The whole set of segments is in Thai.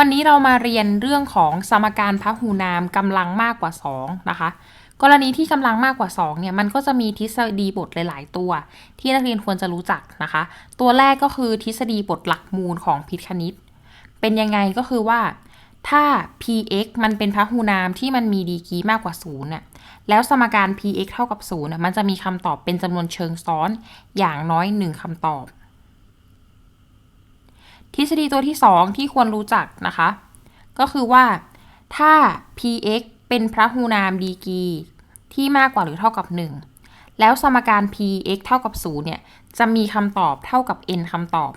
วันนี้เรามาเรียนเรื่องของสมการพหูนามกำลังมากกว่า 2 นะคะ กรณีที่กำลังมากกว่า 2 เนี่ย มันก็จะมีทฤษฎีบทหลาย ๆ ตัว ที่นักเรียนควรจะรู้จักนะคะ ตัวแรกก็คือทฤษฎีบทหลักมูลของพิษคณิต เป็นยังไงก็คือว่าถ้า px มันเป็นพหูนามที่มันมีดีกรีมากกว่า0น่ะ แล้วสมการ px เท่ากับ0น่ะ มันจะมีคำตอบเป็นจำนวนเชิงซ้อนอย่างน้อย 1คำตอบ ทฤษฎีตัวที่ 2 ที่ควรรู้จักนะคะ ก็คือว่าถ้า px เป็นพหูนามดีกีที่มากกว่าหรือเท่ากับ 1 แล้วสมการ px เท่ากับ0เนี่ยจะมีคำตอบเท่ากับ n คำตอบ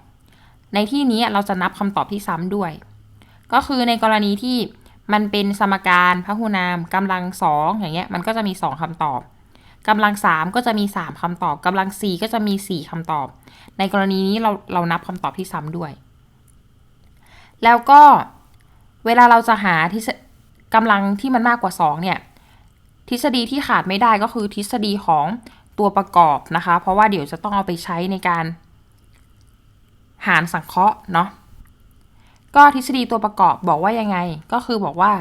ในที่นี้เราจะนับคำตอบที่ซ้ำด้วย ก็คือในกรณีที่มันเป็นสมการพหูนามกำลังสองอย่างเงี้ยมันก็จะมี 2คำตอบกำลัง 3 ก็จะมี 3คำตอบกำลัง 4 ก็จะมี 4คำตอบ ในกรณีนี้เราเรานับคำตอบที่ซ้ำด้วย แล้วก็เวลาเราจะหาทฤษกำลังที่มันมากกว่า 2 เนี่ย ทฤษฎีที่ขาดไม่ได้ก็คือทฤษฎีของตัวประกอบนะคะ เพราะว่าเดี๋ยวจะต้องเอาไปใช้ในการ หารสังเคราะห์เนาะก็ทฤษฎีตัวประกอบบอกว่ายังไง ก็คือบอกว่า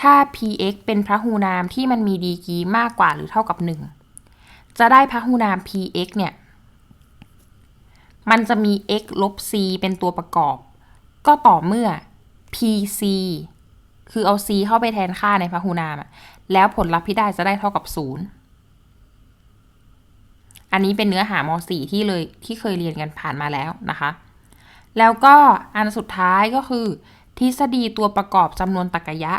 ถ้า px เป็นพหูนามที่มันมีดีกรีมากกว่าหรือเท่ากับ 1 จะได้พหูนาม px เนี่ย มันจะมี x ลบ c เป็นตัวประกอบ ก็ต่อเมื่อ pc คือเอา c เข้าไปแทนค่าในพหูนามแล้วผลลัพธ์ที่ได้จะได้เท่ากับ 0 อันนี้เป็นเนื้อหาม4ที่เลยที่เคยเรียนกันผ่านมาแล้วนะคะ แล้วก็อันสุดท้ายก็คือ ทฤษฎีตัวประกอบจำนวนตรรกะยะ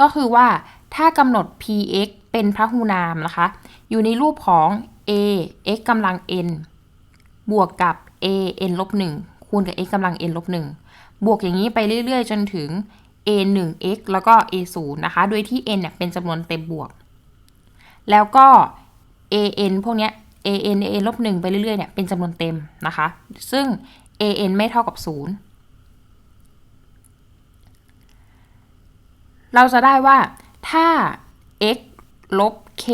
ก็คือว่าถ้ากำหนด px เป็นพหูนามนะคะ อยู่ในรูปของ a x กำลัง n บวกกับ a n ลบ1คูณกับ x กำลัง n ลบ1บวกอย่างนี้ไปเรื่อย ๆ จนถึง a 1 x แล้วก็ a 0นะคะ โดยที่ n เนี่ยเป็นจำนวนเต็มบวก แล้วก็ a n พวกเนี้ย a n a n ลบ1ไปเรื่อยๆเนี่ยเป็นจำนวนเต็มนะคะ ซึ่ง a n ไม่เท่ากับ 0เราจะได้ว่าถ้า x ลบ k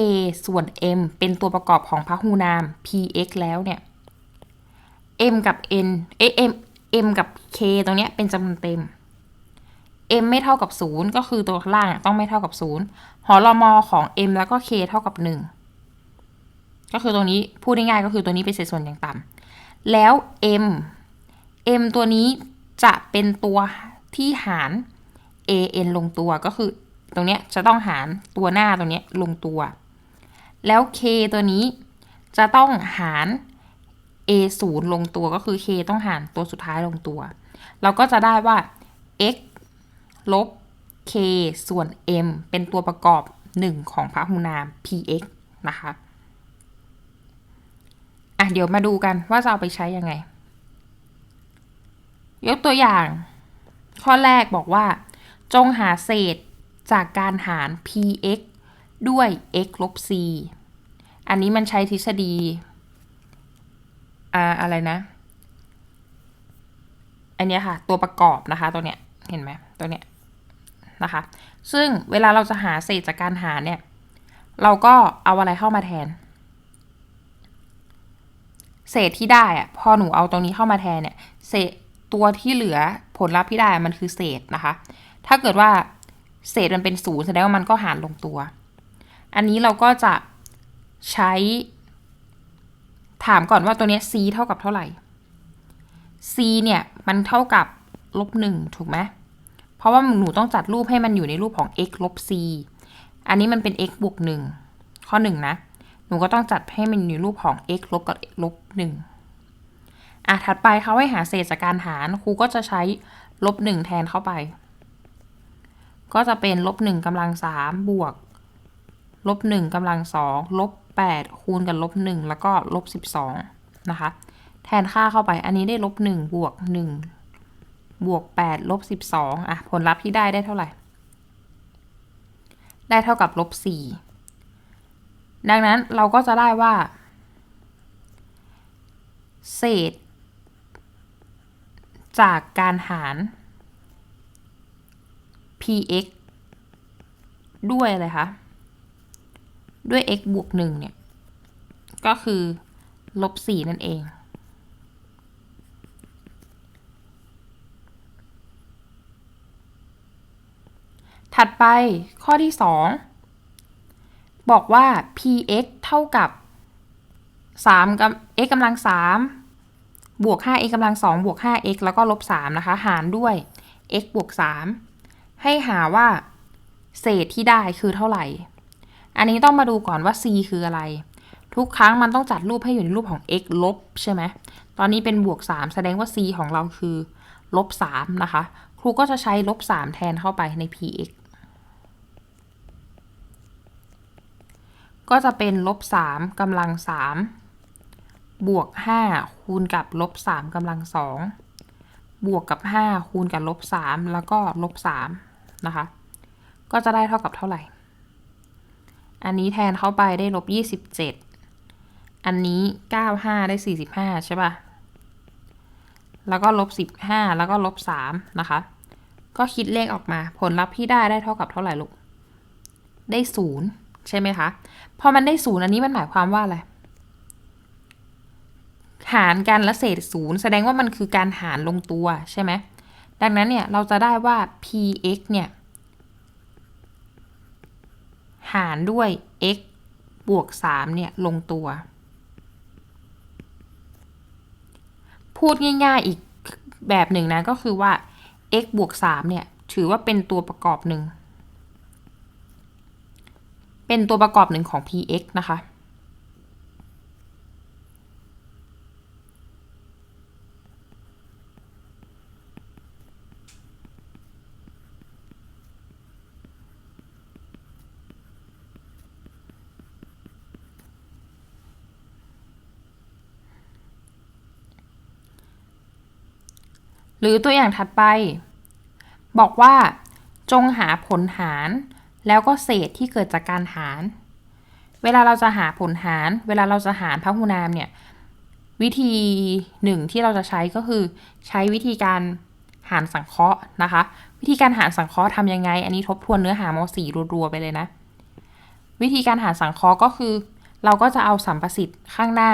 ส่วน m เป็นตัวประกอบของพหูนาม px แล้วเนี่ย m กับ n เอ m m กับ k ตรงเนี้ยเป็นจำนวนเต็ม m ไม่เท่ากับ 0 ก็คือตัวล่างต้องไม่เท่ากับ 0 หอลมอของ m แล้วก็ k เท่ากับ 1 ก็คือตรงนี้พูดง่ายๆก็คือตัวนี้เป็นเศษส่วนอย่างต่ำแล้ว m m ตัวนี้จะเป็นตัวที่หาร a n ลงตัวก็คือตรงเนี้ยจะต้องหารตัวหน้าตรงเนี้ยลงตัว แล้ว k ตัวนี้จะต้องหาร a 0ลงตัวก็คือ k ต้องหารตัวสุดท้ายลงตัว เราก็จะได้ว่า x ลบ k ส่วน m เป็นตัวประกอบ 1 ของพหูนาม px นะคะอะเดี๋ยวมาดูกันว่าจะเอาไปใช้ยังไง ยกตัวอย่าง ข้อแรกบอกว่า จงหาเศษจากการหาร px ด้วย x ลบ c อันนี้มันใช้ทฤษฎี อ่าอะไรนะ อันนี้ค่ะ ตัวประกอบนะคะ ตัวเนี้ยเห็นไหมตัวเนี้ยนะคะ ซึ่งเวลาเราจะหาเศษจากการหารเนี่ย เราก็เอาอะไรเข้ามาแทน เศษที่ได้อะพอหนูเอาตรงนี้เข้ามาแทนเนี่ย เศษตัวที่เหลือผลลัพธ์ที่ได้มันคือเศษนะคะ ถ้าเกิดว่าเศษมันเป็นศูนย์แสดงว่ามันก็หารลงตัว อันนี้เราก็จะใช้ ถามก่อนว่าตัวนี้ c เท่ากับเท่าไหร่ c เนี่ยมันเท่ากับลบหนึ่งถูกไหมเพราะว่าหนูต้องจัดรูปให้มันอยู่ในรูปของ x ลบ c อันนี้มันเป็น x บวกหนึ่งข้อหนึ่งนะ หนูก็ต้องจัดให้มันอยู่รูปของ x ลบกับลบหนึ่งอะถัดไปเขาให้หาเศษจากการหารครูก็จะใช้ลบหนึ่งแทนเข้าไป ก็จะเป็นลบหนึ่งกำลังสามบวกลบหนึ่งกำลังสองลบ แปดคูณกับลบหนึ่งแล้วก็ลบสิบสองนะคะ แทนค่าเข้าไปอันนี้ได้ลบหนึ่งบวกหนึ่งบวกแปดลบสิบสองอะผลลัพธ์ที่ได้ได้เท่าไหร่ ได้เท่ากับลบสี่ดังนั้นเราก็จะได้ว่า เศษ จากการหาร px ด้วยอะไรคะ ด้วย x บวกหนึ่งเนี่ย ก็คือลบสี่นั่นเอง ถัดไปข้อที่ 2 บอกว่า px เท่ากับ3กับ x กำลัง3บวก 5x กำลัง2บวก 5x แล้วก็ลบ3นะคะ หารด้วย x บวก 3 ให้หาว่า เศษที่ได้คือเท่าไหร่ อันนี้ต้องมาดูก่อนว่า c คืออะไร ทุกครั้งมันต้องจัดรูปให้อยู่ในรูปของ x ลบใช่ไหม ตอนนี้เป็นบวก 3 แสดงว่า c ของเราคือลบ3นะคะ ครูก็จะใช้ลบ3แทนเข้าไปใน px ก็จะเป็นลบ3กำลัง 3 บวก 5 คูณกับลบ3กำลัง 2 บวกกับ 5 คูณกับลบ3แล้วก็ลบ3นะคะ ก็จะได้เท่ากับเท่าไหร่ อันนี้แทนเข้าไปได้ลบ27อันนี้95ได้45ใช่ปะ่ะ แล้วก็ลบ15แล้วก็ลบ3นะคะ ก็คิดเลขออกมา ผลลัพธ์ที่ได้ได้เท่ากับเท่าไหร่ลูก ได้0ใช่ไหมคะ พอมันได้0อันนี้มันหมายความว่าอะไร หารกันและเศษ0แสดงว่ามันคือการหารลงตัวใช่ไหม ดังนั้นเนี่ยเราจะได้ว่า px เนี่ย หารด้วย x บวก 3 เนี่ย ลงตัว พูดง่าย ๆ อีกแบบหนึ่งนะ ก็คือว่า x บวก 3 เนี่ย ถือว่าเป็นตัวประกอบหนึ่ง เป็นตัวประกอบหนึ่งของ px นะคะ หรือตัวอย่างถัดไป บอกว่า จงหาผลหาร แล้วก็เศษที่เกิดจากการหาร เวลาเราจะหาผลหาร เวลาเราจะหารพหูนามเนี่ยวิธีหนึ่งที่เราจะใช้ก็คือใช้วิธีการหารสังเคราะห์นะคะ วิธีการหารสังเคราะห์ทำยังไง อันนี้ทบทวนเนื้อหามสี่รัวๆไปเลยนะ วิธีการหารสังเคราะห์ก็คือ เราก็จะเอาสัมประสิทธิ์ข้างหน้า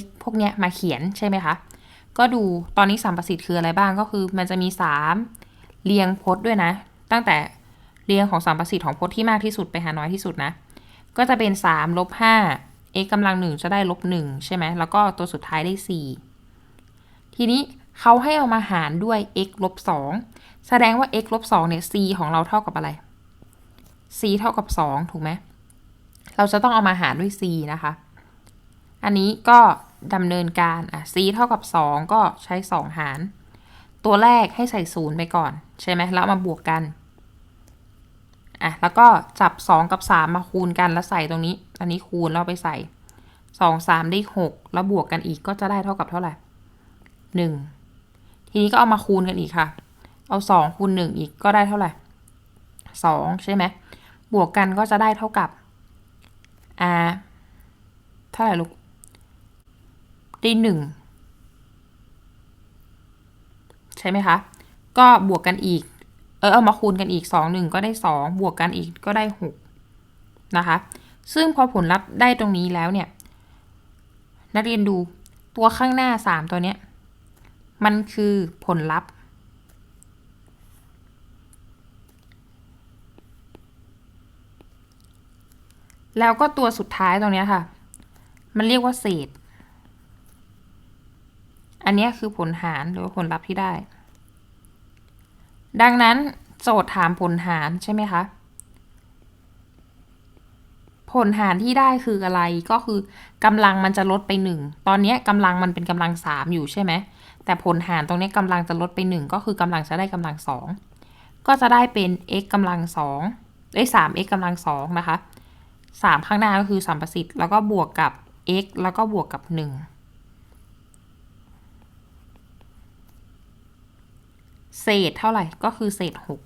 x พวกเนี้ยมาเขียนใช่ไหมคะ ก็ดูตอนนี้สัมประสิทธิ์คืออะไรบ้างก็คือมันจะมี3เรียงพจน์ด้วยนะ ตั้งแต่เรียงของสัมประสิทธิ์ของพจน์ที่มากที่สุดไปหาน้อยที่สุดนะ ก็จะเป็น3ลบ5 x กำลังหนึ่งจะได้ลบ1ใช่ไหมแล้วก็ตัวสุดท้ายได้4ทีนี้เขาให้เอามาหารด้วย x ลบ2แสดงว่า x ลบ2เนี่ย c ของเราเท่ากับอะไร c เท่ากับ2ถูกไหมเราจะต้องเอามาหารด้วย c นะคะ อันนี้ก็ ดำเนินการอะ c เท่ากับ 2 ก็ใช้ 2 หาร ตัวแรกให้ใส่0ไปก่อน ใช่ไหมแล้วมาบวกกันอะแล้วก็จับ 2 กับ 3 มาคูณกันแล้วใส่ตรงนี้ อันนี้คูณแล้วไปใส่ 2 3 ได้ 6 แล้วบวกกันอีกก็จะได้เท่ากับเท่าไหร่ 1 ทีนี้ก็เอามาคูณกันอีกค่ะ เอา 2 คูณ 1 อีกก็ได้เท่าไหร่ 2 ใช่ไหมบวกกันก็จะได้เท่ากับอ่าเท่าไหร่ลูก ได้หนึ่งใช่ไหมคะ ก็บวกกันอีก เออเอามาคูณกันอีกสองหนึ่งก็ได้สองบวกกันอีกก็ได้หกนะคะ ซึ่งพอผลลัพธ์ได้ตรงนี้แล้วเนี่ย นักเรียนดูตัวข้างหน้าสามตัวเนี้ย มันคือผลลัพธ์ แล้วก็ตัวสุดท้ายตรงนี้ค่ะ มันเรียกว่าเศษ อันนี้คือผลหารหรือว่าผลลัพธ์ที่ได้ ดังนั้นโจทย์ถามผลหารใช่ไหมคะ ผลหารที่ได้คืออะไรก็คือกำลังมันจะลดไปหนึ่งตอนนี้กำลังมันเป็นกำลังสามอยู่ใช่ไหมแต่ผลหารตรงนี้กำลังจะลดไปหนึ่งก็คือกำลังจะได้กำลังสองก็จะได้เป็น x กำลังสองได้สาม x กำลังสองนะคะสามข้างหน้าก็คือสัมประสิทธิ์แล้วก็บวกกับ x แล้วก็บวกกับหนึ่ง เศษเท่าไหร่ก็คือเศษหก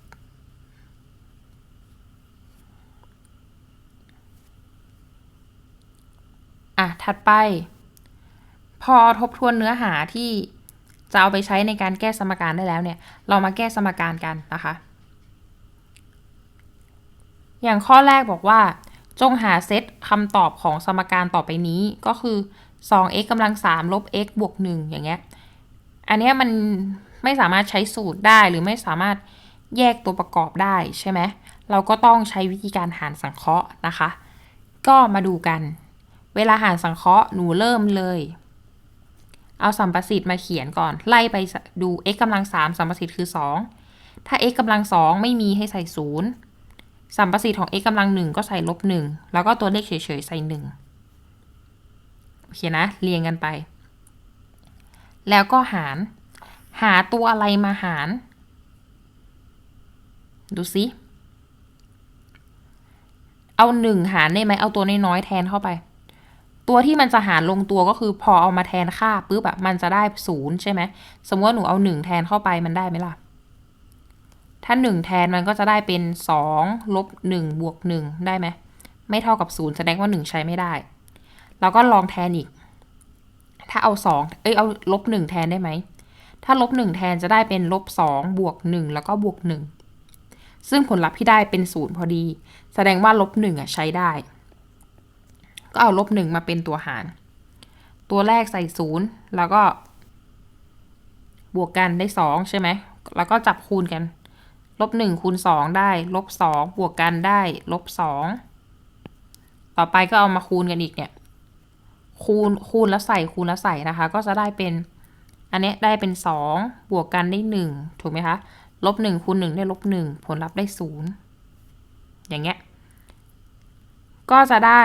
อะ ถัดไป พอทบทวนเนื้อหาที่จะเอาไปใช้ในการแก้สมการได้แล้วเนี่ย เรามาแก้สมการกันนะคะ อย่างข้อแรกบอกว่า จงหาเซตคำตอบของสมการต่อไปนี้ก็คือ 2x กำลัง3ลบ x บวก 1 อย่างเงี้ย อันเนี้ยมัน ไม่สามารถใช้สูตรได้หรือไม่สามารถแยกตัวประกอบได้ใช่ไหมเราก็ต้องใช้วิธีการหารสังเคราะห์นะคะ ก็มาดูกัน เวลาหารสังเคราะห์หนูเริ่มเลย เอาสัมประสิทธิ์มาเขียนก่อน ไล่ไปดู x กำลัง3สัมประสิทธิ์คือ 2 ถ้า x กำลัง2ไม่มีให้ใส่0สัมประสิทธิ์ของ x กำลัง1ก็ใส่ลบ1แล้วก็ตัวเลขเฉยๆใส่1โอเคนะ เรียงกันไป แล้วก็หาร หาตัวอะไรมาหาร ดูสิ เอาหนึ่งหารได้ไหมเอาตัวน้อยๆแทนเข้าไป ตัวที่มันจะหารลงตัวก็คือพอเอามาแทนค่าปุ๊บอะมันจะได้ศูนย์ใช่ไหมสมมติว่าหนูเอาหนึ่งแทนเข้าไปมันได้ไหมล่ะ ถ้าหนึ่งแทนมันก็จะได้เป็นสองลบหนึ่งบวกหนึ่งได้ไหมไม่เท่ากับศูนย์แสดงว่าหนึ่งใช้ไม่ได้แล้วก็ลองแทนอีก ถ้าเอาสองเอ้ยเอาลบหนึ่งแทนได้ไหม ถ้าลบหนึ่งแทนจะได้เป็นลบสองบวกหนึ่งแล้วก็บวกหนึ่งซึ่งผลลัพธ์ที่ได้เป็นศูนย์พอดี แสดงว่าลบหนึ่งอะใช้ได้ ก็เอาลบหนึ่งมาเป็นตัวหาร ตัวแรกใส่ศูนย์แล้วก็บวกกันได้สองใช่ไหม แล้วก็จับคูณกัน ลบหนึ่งคูณสองได้ ลบสองบวกกันได้ ลบสองต่อไปก็เอามาคูณกันอีกเนี่ย คูณคูณแล้วใส่คูณแล้วใส่นะคะ ก็จะได้เป็น อันนี้ได้เป็นสองบวกกันได้หนึ่งถูกไหมคะ ลบหนึ่งคูณหนึ่งได้ลบหนึ่งผลลัพธ์ได้ศูนย์อย่างเงี้ย ก็จะได้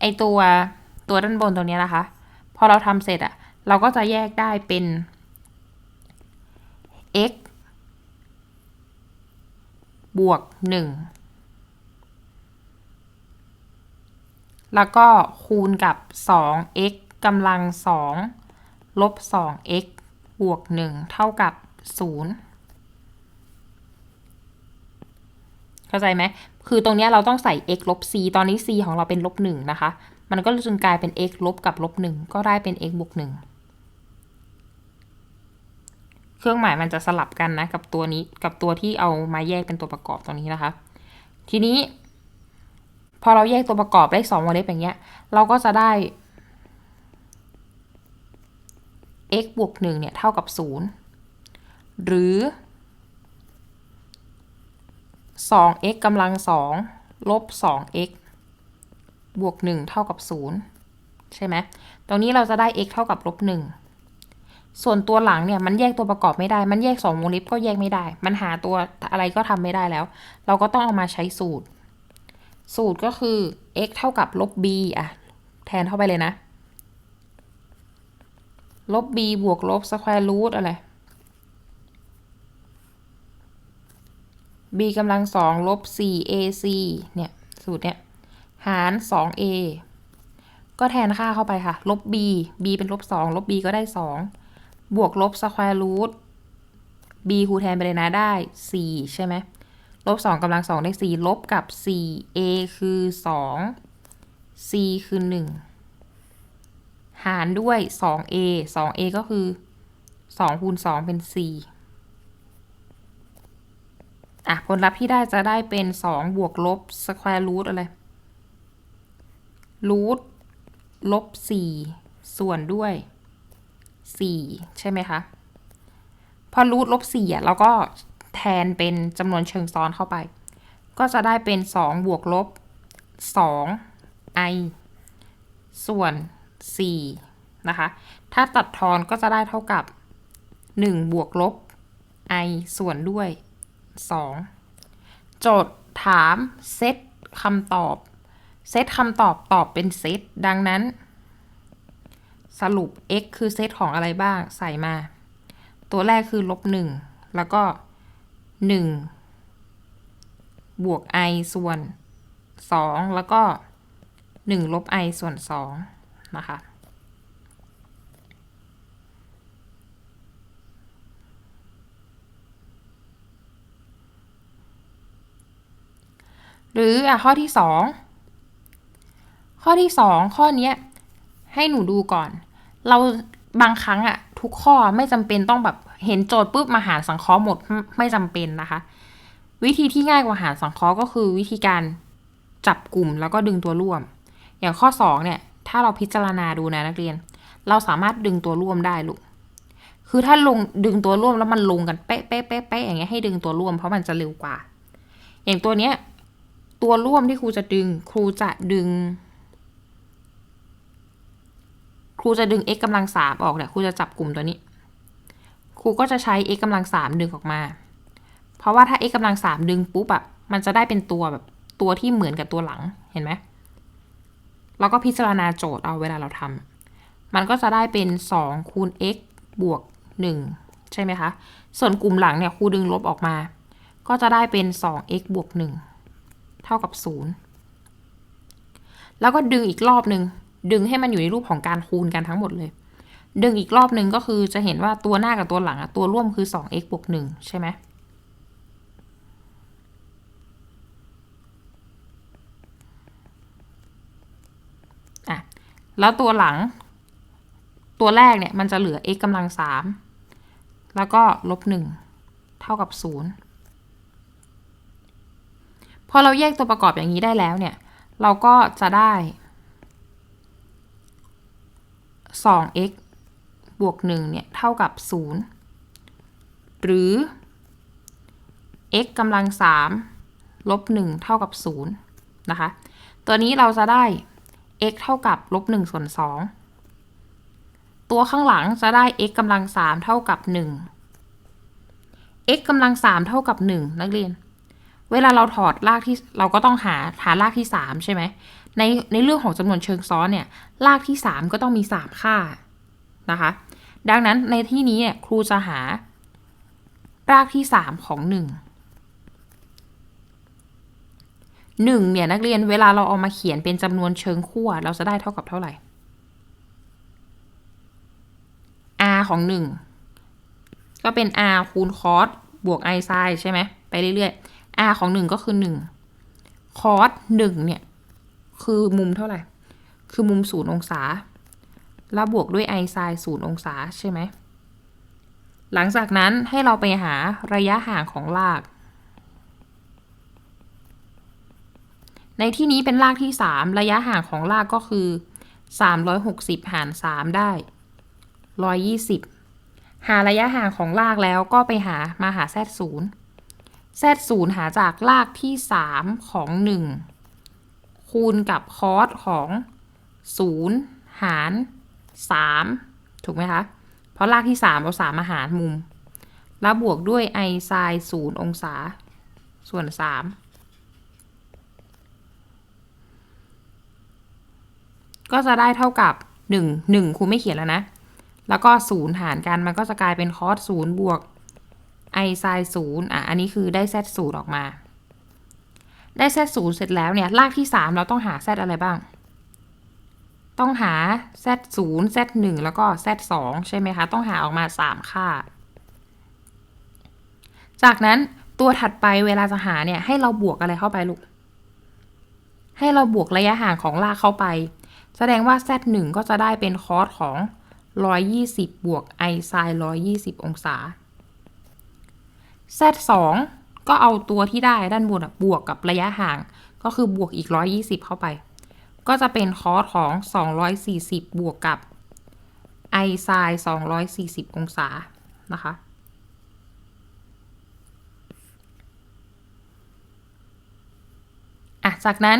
ไอตัวตัวด้านบนตรงนี้นะคะ พอเราทำเสร็จอะเราก็จะแยกได้เป็น x บวกหนึ่งแล้วก็คูณกับ 2x กำลัง 2 ลบ 2x บวก 1 เท่ากับ 0 เข้าใจไหม คือตรงนี้เราต้องใส่ x ลบ c ตอนนี้ c ของเราเป็นลบ 1 นะคะ มันก็จึงกลายเป็น x ลบกับลบ 1 ก็ได้เป็น x บวก 1 เครื่องหมายมันจะสลับกันนะ กับตัวนี้กับตัวที่เอามาแยกเป็นตัวประกอบตรงนี้นะคะ ทีนี้ พอเราแยกตัวประกอบได้สองวงเล็บอย่างเงี้ย เราก็จะได้ x บวก1เนี่ยเท่ากับ 0 หรือ 2x กำลัง2ลบ 2x บวก 1 เท่ากับ 0 ใช่ไหม ตรงนี้เราจะได้ x เท่ากับลบ 1 ส่วนตัวหลังเนี่ยมันแยกตัวประกอบไม่ได้ มันแยก 2วงเล็บก็แยกไม่ได้ มันหาตัวอะไรก็ทำไม่ได้แล้ว เราก็ต้องเอามาใช้สูตร สูตรก็คือ x เท่ากับลบ b อะ แทนเข้าไปเลยนะ ลบ b บวกลบสแควร์รูทอะไร b กำลังสองลบ 4ac เนี่ย สูตรเนี่ย หาร 2a ก็แทนค่าเข้าไปค่ะ ลบ b b เป็นลบ 2 ลบ b ก็ได้ 2 บวกลบสแควร์รูท b คูณแทนไปเลยนะได้ 4 ใช่ไหม ลบ 2กำลัง2ได้ 4 ลบกับ 4a คือ 2 c คือ 1 หารด้วย 2a 2a ก็คือ2คูณ2เป็น 4 อะ ผลลัพธ์ที่ได้จะได้เป็น 2 บวกลบสแควร์รูทอะไรรูทลบ 4 ส่วนด้วย 4 ใช่ไหมคะ พอรูทลบ4อะเราก็แทนเป็นจำนวนเชิงซ้อนเข้าไป ก็จะได้เป็น 2 บวกลบ 2 i ส่วน 4 นะคะ ถ้าตัดทอนก็จะได้เท่ากับ 1 บวกลบ i ส่วนด้วย 2 โจทย์ถามเซตคำตอบ เซตคำตอบตอบเป็นเซต ดังนั้น สรุป x คือเซตของอะไรบ้างใส่มา ตัวแรกคือลบ 1 แล้วก็ 1 บวก i ส่วน 2 แล้วก็ 1 ลบ i ส่วน 2 นะคะ หรืออะข้อที่สองข้อที่สองข้อนี้ให้หนูดูก่อน เราบางครั้งอะทุกข้อไม่จำเป็นต้องแบบเห็นโจทย์ปุ๊บมาหารสังเคราะห์หมดไม่ไม่จำเป็นนะคะ วิธีที่ง่ายกว่าหารสังเคราะห์ก็คือวิธีการจับกลุ่มแล้วก็ดึงตัวร่วม อย่างข้อสองเนี่ย ถ้าเราพิจารณาดูนะนักเรียน เราสามารถดึงตัวร่วมได้ลูก คือถ้าลงดึงตัวร่วมแล้วมันลงกันเป๊ะเป๊ะเป๊ะเป๊ะอย่างเงี้ยให้ดึงตัวร่วมเพราะมันจะเร็วกว่า อย่างตัวเนี้ย ตัวร่วมที่ครูจะดึง ครูจะดึง ครูจะดึง x กำลังสามออกเนี่ยครูจะจับกลุ่มตัวนี้ ครูก็จะใช้ x กำลังสามดึงออกมา เพราะว่าถ้า x กำลังสามดึงปุ๊บอะมันจะได้เป็นตัวแบบตัวที่เหมือนกับตัวหลังเห็นไหม เราก็พิจารณาโจทย์เอาเวลาเราทำมันก็จะได้เป็นสองคูณ x บวกหนึ่งใช่ไหมคะ ส่วนกลุ่มหลังเนี่ยครูดึงลบออกมา ก็จะได้เป็นสอง x บวกหนึ่งเท่ากับศูนย์แล้วก็ดึงอีกรอบหนึ่งดึงให้มันอยู่ในรูปของการคูณกันทั้งหมดเลย ดึงอีกรอบหนึ่งก็คือจะเห็นว่าตัวหน้ากับตัวหลังอะตัวร่วมคือ 2x บวก 1 ใช่ไหมอะ แล้วตัวหลัง ตัวแรกเนี่ยมันจะเหลือ x กำลัง3แล้วก็ลบ1เท่ากับ0พอเราแยกตัวประกอบอย่างนี้ได้แล้วเนี่ย เราก็จะได้ 2x บวก1เนี่ยเท่ากับ 0 หรือ x กำลัง3ลบ1เท่ากับ0นะคะ ตัวนี้เราจะได้ x เท่ากับลบ1ส่วน2ตัวข้างหลังจะได้ x กำลัง3เท่ากับ 1 x กำลัง3เท่ากับ 1 นักเรียน เวลาเราถอดรากที่เราก็ต้องหาหารากที่ 3 ใช่ไหม ในในเรื่องของจำนวนเชิงซ้อนเนี่ย รากที่ 3 ก็ต้องมี 3 ค่านะคะ ดังนั้นในที่นี้เนี่ยครูจะหารากที่ 3 ของ 1 1เนี่ยนักเรียนเวลาเราเอามาเขียนเป็นจำนวนเชิงคู่เราจะได้เท่ากับเท่าไหร่ r ของ 1 ก็เป็น r คูณคอสบวก i ไซน์ใช่ไหมไปเรื่อยๆ r ของ 1 ก็คือ1คอส1เนี่ย คือมุมเท่าไหร่ คือมุม 0 องศา แล้วบวกด้วย i ไซน์0องศาใช่ไหม หลังจากนั้นให้เราไปหาระยะห่างของราก ในที่นี้เป็นรากที่ 3 ระยะห่างของรากก็คือ 360 หาร 3 ได้ 120 หาระยะห่างของรากแล้วก็ไปหามาหา z 0 z 0หาจากรากที่ 3 ของ 1 คูณกับคอสของ 0 หาร 3 ถูกไหมคะ เพราะรากที่ 3 เอา3มาหารมุม แล้วบวกด้วย i ไซน์0องศา ส่วน 3 ก็จะได้เท่ากับ 1 1ครูไม่เขียนแล้วนะ แล้วก็ 0 หารกันมันก็จะกลายเป็นคอส0บวก i ไซน์อะอันนี้คือได้ z 0ออกมา ได้ z 0เสร็จแล้วเนี่ยรากที่ 3 เราต้องหา z อะไรบ้าง ต้องหา z 0 z 1แล้วก็ z 2ใช่ไหมคะ ต้องหาออกมา 3 ค่า จากนั้นตัวถัดไปเวลาจะหาเนี่ยให้เราบวกอะไรเข้าไปลูกให้เราบวกระยะห่างของรากเข้าไป แสดงว่า z 1 ก็จะได้เป็นคอสของ 120 บวก i ไซน์120 องศา z 2 ก็เอาตัวที่ได้ด้านบนบวกกับระยะห่าง ก็คือบวกอีก 120 เข้าไป ก็จะเป็นคอสของ 240 บวกกับ i ไซน์240 องศา นะคะ อะ จากนั้น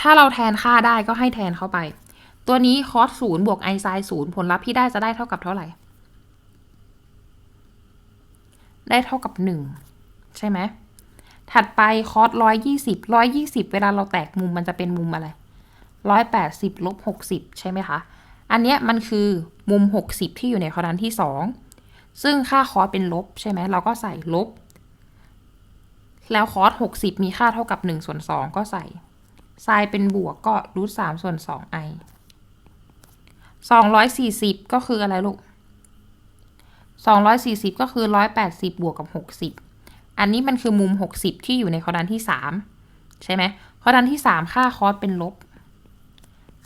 ถ้าเราแทนค่าได้ก็ให้แทนเข้าไป ตัวนี้คอสศูนย์บวก i ไซน์ศูนย์ผลลัพธ์ที่ได้จะได้เท่ากับเท่าไหร่ ได้เท่ากับ 1 ใช่ไหม ถัดไปคอสร้อยยี่สิบร้อยยี่สิบเวลาเราแตกมุมมันจะเป็นมุมอะไรร้อยแปดสิบลบหกสิบใช่ไหมคะ อันเนี้ยมันคือมุมหกสิบที่อยู่ในคอดันที่สองซึ่งค่าคอสเป็นลบใช่ไหมเราก็ใส่ลบ แล้วคอสหกสิบมีค่าเท่ากับหนึ่งส่วนสองก็ใส่ ไซน์เป็นบวกก็รูทสามส่วนสองไอสองร้อยสี่สิบก็คืออะไรลูกสองร้อยสี่สิบก็คือร้อยแปดสิบบวกกับหกสิบอันนี้มันคือมุมหกสิบที่อยู่ในคอดันที่สามใช่ไหมคอดันที่สามค่าคอสเป็นลบ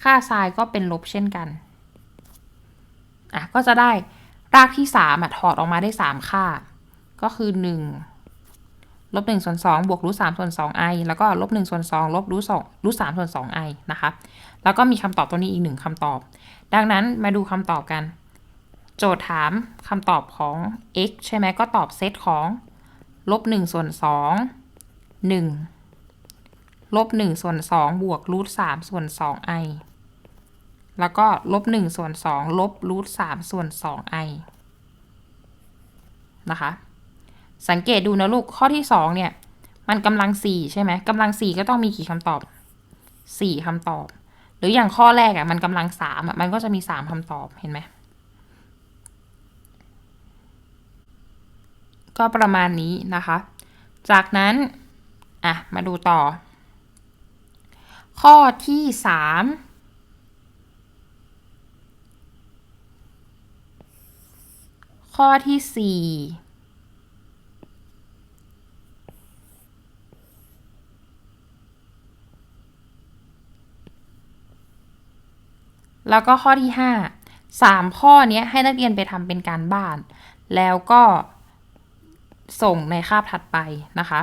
ค่าไซน์ก็เป็นลบเช่นกันอะก็จะได้รากที่สามอะถอดออกมาได้สามค่า ก็คือหนึ่ง ลบหนึ่งส่วนสองบวกรูทสามส่วนสองไอแล้วก็ลบหนึ่งส่วนสองลบรูทสองรูทสามส่วนสองไอนะคะ แล้วก็มีคำตอบตัวนี้อีกหนึ่งคำตอบ ดังนั้นมาดูคำตอบกัน โจทย์ถามคำตอบของ x ใช่ไหมก็ตอบเซตของลบ1ส่วน2 1ลบ1ส่วน2บวกรูท3ส่วน 2 i แล้วก็ลบ1ส่วน2ลบรูท3ส่วน 2 i นะคะ สังเกตดูนะลูกข้อที่2เนี่ย มันกำลัง4ใช่ไหมกำลัง4ก็ต้องมีกี่คำตอบ4คำตอบ หรืออย่างข้อแรกอะ่ะมันกำลัง3อะมันก็จะมี3คำตอบเห็นไหมก็ประมาณนี้นะคะ จากนั้น อะ มาดูต่อ ข้อที่3ข้อที่4 แล้วก็ข้อที่ 5 3 ข้อเนี้ยให้นักเรียนไปทำเป็นการบ้าน แล้วก็ส่งในคาบถัดไปนะคะ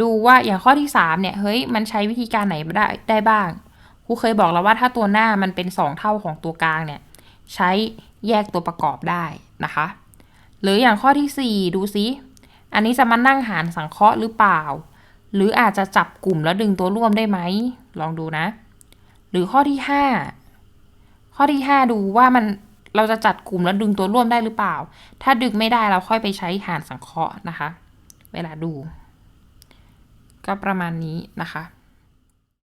ดูว่าอย่างข้อที่ 3 เนี่ย เฮ้ย มันใช้วิธีการไหนได้ได้บ้างครูเคยบอกแล้วว่าถ้าตัวหน้ามันเป็น 2 เท่าของตัวกลางเนี่ย ใช้แยกตัวประกอบได้นะคะ หรืออย่างข้อที่ 4 ดูซิอันนี้จะมานั่งหารสังเคราะห์หรือเปล่า หรืออาจจะจับกลุ่มแล้วดึงตัวร่วมได้ไหม ลองดูนะ หรือข้อที่ห้าข้อที่ห้าดูว่ามันเราจะจัดกลุ่มแล้วดึงตัวร่วมได้หรือเปล่า ถ้าดึงไม่ได้เราค่อยไปใช้หารสังเคราะห์นะคะ เวลาดู ก็ประมาณนี้นะคะ